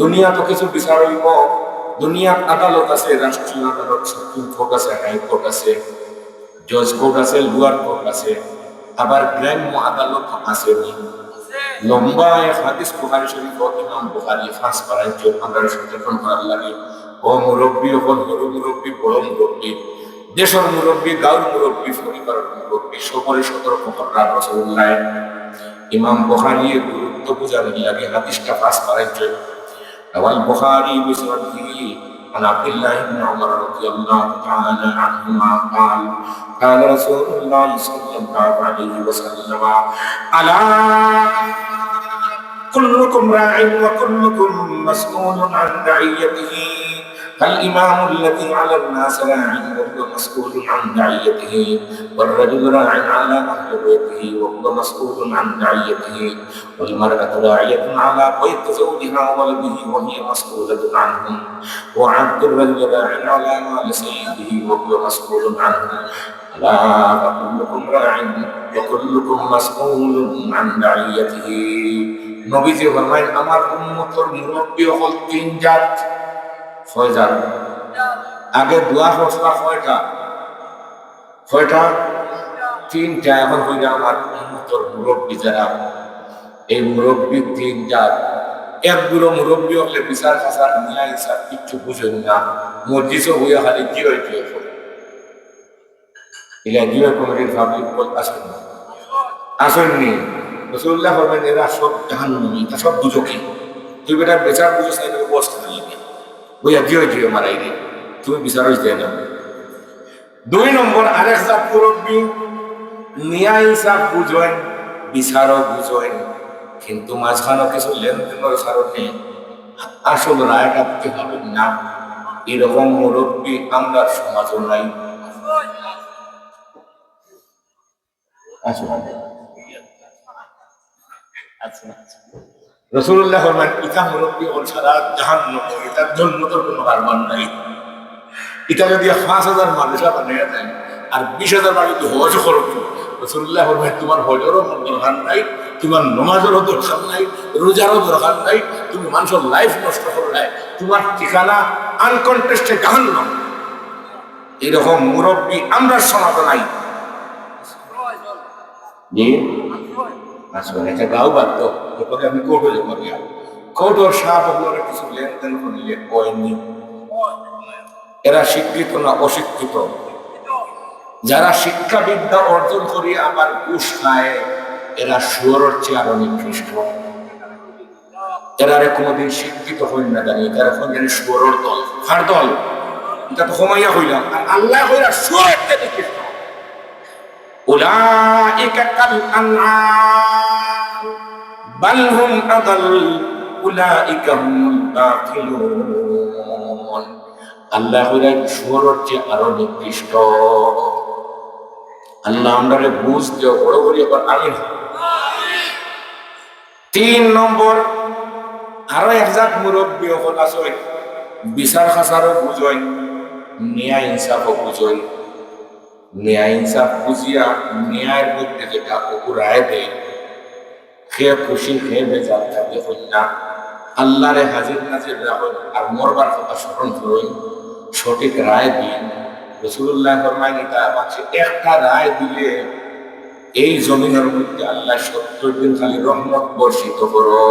দুনিয়া তো কিছু বিচার হইব দুনিয়ার আদালত আছে রাষ্ট্রীয় আদালত সুপ্রিম কোর্ট আছে হাইকোর্ট আছে জজ কোর্ট আছে লোয়ার কোর্ট আছে, আবার গ্রাম্য আদালত আছে। লম্বা এক হাদিস বুখারী শরীফ ইমাম বুখারী ফাঁস করার জন্য আমরা সচেতন করার লাগে। ও মুরব্বী হল বড় মুরব্বী বড় মুরব্বী দেশের মুরব্বী গাঁর মুরব্বী পরিবারের মুরব্বী সকলে সতর্ক করার রসুল্লাহ ইমাম গুরুত্ব বুঝার লাগে, হাদিসটা ফাঁস করার জন্য والبخاري بسنده عن عبد الله بن عمر رضي الله تعالى عنهما قال قال رسول الله صلى الله عليه وسلم ألا كلكم راع وكلكم مسؤول عن رعيته فالإمام الذي على الناس راع وهو مسؤول عن رعيته والرجل راع على أهل بيته وهو مسؤول عن رعيته والمرأة راعية على بيت زوجها وولده وهي مسؤولة عنهم وعبد الرجل راع على مال سيده وهو مسؤول عنه ألا فكلكم راع وكلكم مسؤول عن رعيته নবীজি ফরমাইন আমার উম্মতর মুরব্বী হল তিন জাত ছয় জাত আগে দোয়া হসলা কয়টা কয়টা তিনটা এখন হইলে আমার উম্মতর মুরব্বী যারা। এই মুরব্বী তিন জাত একগুলো মুরব্বী হলে বিচার ফাসার নিয়া হিসাব কিচ্ছু বুঝেন না। মসজিদও হইয়া খালি জিরো জিরো করে এলা জিরো কমিটির পাবলিক বল আসেন না। আসেননি। রসুল্লাহ বলবেন এরা সব জাহান্নামী এটা সব দুজকি তুই বেটা বেচার বুঝো সাই তোকে বস বইয়া জিও জিও মারাই রে তুমি বিচার হইতে না? দুই নম্বর, আরেক জাত মুরব্বী নিয়া হিসাব বুঝেন বিচারও বুঝেন কিন্তু মাঝখানে কিছু লেনদেনের কারণে আসল রায়টা দিতে হবে না। এরকম মুরব্বী আমরা সমাজও নাই। আসলে রসুল্লাহ ফরমান ইতা মুরব্বী ওর সারা জাহান এটার জন্য তোর কোনো নাই। এটা যদি পাঁচ হাজার মানুষরা বানিয়ে দেয় আর বিশ হাজার মানুষ যদি হজ করব রসুল্লাহ ফরমান তোমার হজরও দরকার নাই, তোমার নমাজেরও দরকার নাই, রোজারও দরকার নাই, তুমি মানুষের লাইফ নষ্ট নাই তোমার ঠিকানা আনকন্টেস্টে জাহান্ন এরকম মুরব্বী আমরা সমাজ নাই। একটা গাও বাধ্য আমি কোর্টে জমা দিয়া কোর্ট ওর সাহাবাগুলোর কিছু লেনদেন করলে এরা শিক্ষিত না অশিক্ষিত। যারা শিক্ষাবিদ্যা অর্জন করি আবার ঘুষ খায়, এরা সুয়রের চেয়ে আরও নিকৃষ্ট। এরা কোনোদিন শিক্ষিত হইল না জানি তারা এখন জানি সুয়রের দল। কার দল? এটা তো কমাইয়া হইলাম আর আল্লাহ হইলা সুয়রের চেয়ে নিকৃষ্ট। أولئك كالأنعام بل هم أضل أولئك هم الغافلون আল্লাহ হইলে সুরের চেয়ে আরো নিকৃষ্ট আল্লাহ আমরা বুঝ দিও বড় করি এবার আমিন তিন নম্বর আরো একজাত মুরব্বী হল আসলে বিচার খাসারও বুঝই ন্যায় ইনসাফও বুঝই ন্যায় ইনসাফ বুঝিয়া ন্যায়ের মধ্যে যেটা অপু রায় দেয় খেয়ে খুশি খেয়ে বেজার থাকে না আল্লাহরে হাজির নাজির রাখুন আর মরবার কথা স্মরণ করুন, সঠিক রায় দিন। রসুল্লাহ ফরমাইন, এটা মাঝে একটা রায় দিলে এই জমিনের মধ্যে আল্লাহ সত্তর দিন খালি রহমত বর্ষিত করো।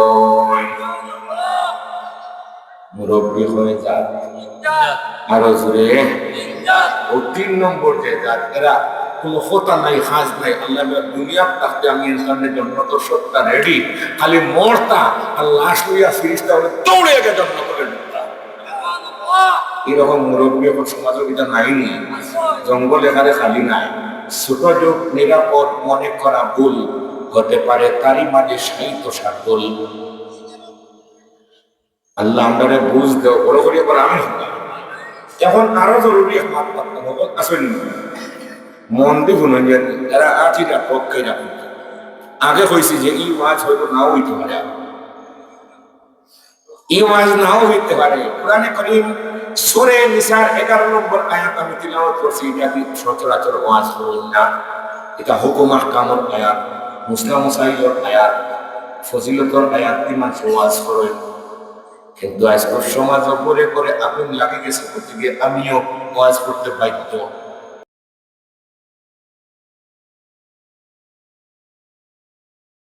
মুরব্বী হয়ে যান। আরও নাই নাই খালি এরকম মুরব্বী এখন সমাজে এটা নাইনি জঙ্গল এখানে খালি নাই। ছোট যোগ নিরাপদ মনে করা ভুল, হতে পারে তারই মাঝে সাহিত্য সার্থল আল্লাহ আমরা বুঝ দেও, বড় করে আমি এখন আরও জরুরি হাত পাত্তা আসেন মন দি শুনুন এরা আঠিটা পক্ষে রাখুন আগে হয়েছে যে ই ওয়াজ হয়তো নাও হইতে পারে। ই ওয়াজ নাও হইতে পারে। কোরআনে করিম সুরে নিসার এগারো নম্বর আয়াত আমি তিলাওয়াত করছি, এটা কি সচরাচর ওয়াজ হইল না? এটা হুকুম আহকামর আয়াত, মুসলাম মুসাইলর আয়াত, ফজিলতর আয়াত ইমান ওয়াজ করেন। কিন্তু আজকের সমাজ ওপরে করে আগুন লাগে গেছে করতে গিয়ে আমিও ওয়াজ করতে বাধ্য।